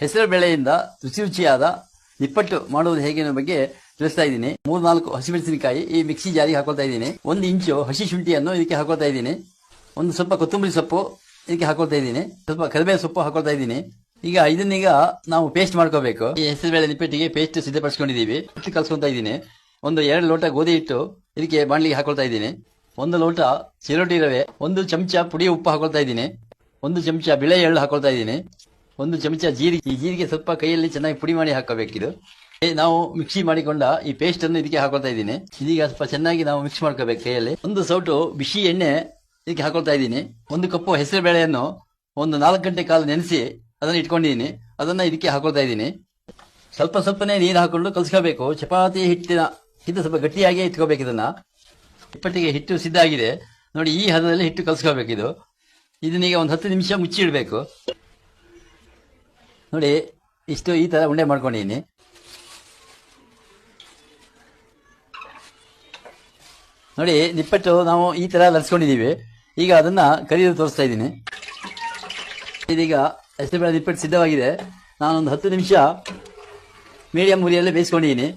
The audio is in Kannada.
ಹೆಸರು ಬೆಳೆಯಿಂದ ರುಚಿ ರುಚಿಯಾದ ನಿಪ್ಪಟ್ಟು ಮಾಡುವುದು ಹೇಗೆ ಅನ್ನೋ ಬಗ್ಗೆ ತಿಳಿಸ್ತಾ ಇದ್ದೀನಿ. ಮೂರ್, ನಾಲ್ಕು ಹಸಿಮೆಣಸಿನಕಾಯಿ ಈ ಮಿಕ್ಸಿ ಜಾರಿಗೆ ಹಾಕೊಳ್ತಾ ಇದ್ದೀನಿ. ಒಂದು ಇಂಚು ಹಸಿ ಶುಂಠಿಯನ್ನು ಇದಕ್ಕೆ ಹಾಕೊಳ್ತಾ ಇದ್ದೀನಿ. ಒಂದು ಸ್ವಲ್ಪ ಕೊತ್ತಂಬರಿ ಸೊಪ್ಪು ಇದಕ್ಕೆ ಹಾಕೊಳ್ತಾ ಇದ್ದೀನಿ. ಸ್ವಲ್ಪ ಕರಿಬೇವು ಸೊಪ್ಪು ಹಾಕೊಳ್ತಾ ಇದ್ದೀನಿ. ಈಗ ಇದನ್ನೀಗ ನಾವು ಪೇಸ್ಟ್ ಮಾಡ್ಕೋಬೇಕು. ಈ ಹೆಸರು ಬೇಳೆ ನಿಪ್ಪಟ್ಟಿಗೆ ಪೇಸ್ಟ್ ಸಿದ್ಧಪಡಿಸ್ಕೊಂಡಿದ್ದೀವಿ. ಹಿಟ್ಟು ಕಲ್ಸ್ಕೊತಾ ಇದ್ದೀನಿ. ಒಂದು ಎರಡು ಲೋಟ ಗೋಧಿ ಹಿಟ್ಟು ಇದಕ್ಕೆ ಬಾಣಲಿಗೆ ಹಾಕೊಳ್ತಾ ಇದ್ದೀನಿ. ಒಂದು ಲೋಟ ಚಿರೋಟಿ ರವೆ, ಒಂದು ಚಮಚ ಪುಡಿ ಉಪ್ಪು ಹಾಕೊಳ್ತಾ ಇದ್ದೀನಿ. ಒಂದು ಚಮಚ ಬಿಳೆ ಎಳ್ಳು ಹಾಕೊಳ್ತಾ ಇದ್ದೀನಿ. ಒಂದು ಚಮಚ ಜೀರಿಗೆ, ಈ ಜೀರಿಗೆ ಸ್ವಲ್ಪ ಕೈಯಲ್ಲಿ ಚೆನ್ನಾಗಿ ಪುಡಿ ಮಾಡಿ ಹಾಕಬೇಕಿದು ನಾವು ಮಿಕ್ಸಿ ಮಾಡಿಕೊಂಡ ಈ ಪೇಸ್ಟ್ ಅನ್ನು ಇದಕ್ಕೆ ಹಾಕೊಳ್ತಾ ಇದ್ದೀನಿ. ಇದೀಗ ಸ್ವಲ್ಪ ಚೆನ್ನಾಗಿ ನಾವು ಮಿಕ್ಸ್ ಮಾಡ್ಕೋಬೇಕು ಕೈಯಲ್ಲಿ. ಒಂದು ಸೌಟು ಬಿಸಿ ಎಣ್ಣೆ ಇದಕ್ಕೆ ಹಾಕೊಳ್ತಾ ಇದ್ದೀನಿ. ಒಂದು ಕಪ್ಪು ಹೆಸರು ಬೇಳೆಯನ್ನು ಒಂದು ನಾಲ್ಕು ಗಂಟೆ ಕಾಲ ನೆನೆಸಿ ಅದನ್ನು ಇಟ್ಕೊಂಡಿದ್ದೀನಿ. ಅದನ್ನ ಇದಕ್ಕೆ ಹಾಕೊಳ್ತಾ ಇದ್ದೀನಿ. ಸ್ವಲ್ಪ ಸ್ವಲ್ಪನೇ ನೀರು ಹಾಕೊಂಡು ಕಲಸ್ಕೋಬೇಕು. ಚಪಾತಿ ಹಿಟ್ಟಿನ ಇದು ಸ್ವಲ್ಪ ಗಟ್ಟಿಯಾಗಿ ಇಟ್ಕೋಬೇಕು ಇದನ್ನ. ಇಪ್ಪಟ್ಟಿಗೆ ಹಿಟ್ಟು ಸಿದ್ಧ ಆಗಿದೆ ನೋಡಿ, ಈ ಹದದಲ್ಲಿ ಹಿಟ್ಟು ಕಲಸ್ಕೋಬೇಕಿದು ಇದು. ಇದನ್ನೀಗ ಒಂದು ಹತ್ತು ನಿಮಿಷ ಮುಚ್ಚಿಡಬೇಕು. ನೋಡಿ, ಇಷ್ಟು ಈ ತರ ಉಂಡೆ ಮಾಡ್ಕೊಂಡಿದ್ದೀನಿ. ನೋಡಿ, ನಿಪ್ಪಟ್ಟು ನಾವು ಈ ತರ ಲರ್ಸ್ಕೊಂಡಿದೀವಿ ಈಗ ಅದನ್ನ ಕರಿದು ತೋರಿಸ್ತಾ ಇದ್ದೀನಿ. ಇದೀಗ ಹೆಸರುಬೇಳೆ ನಿಪ್ಪಟ್ಟು ಸಿದ್ಧವಾಗಿದೆ. ನಾನೊಂದು ಹತ್ತು ನಿಮಿಷ ಮೀಡಿಯಂ ಉರಿಯಲ್ಲೇ ಬೇಯಿಸ್ಕೊಂಡಿದ್ದೀನಿ.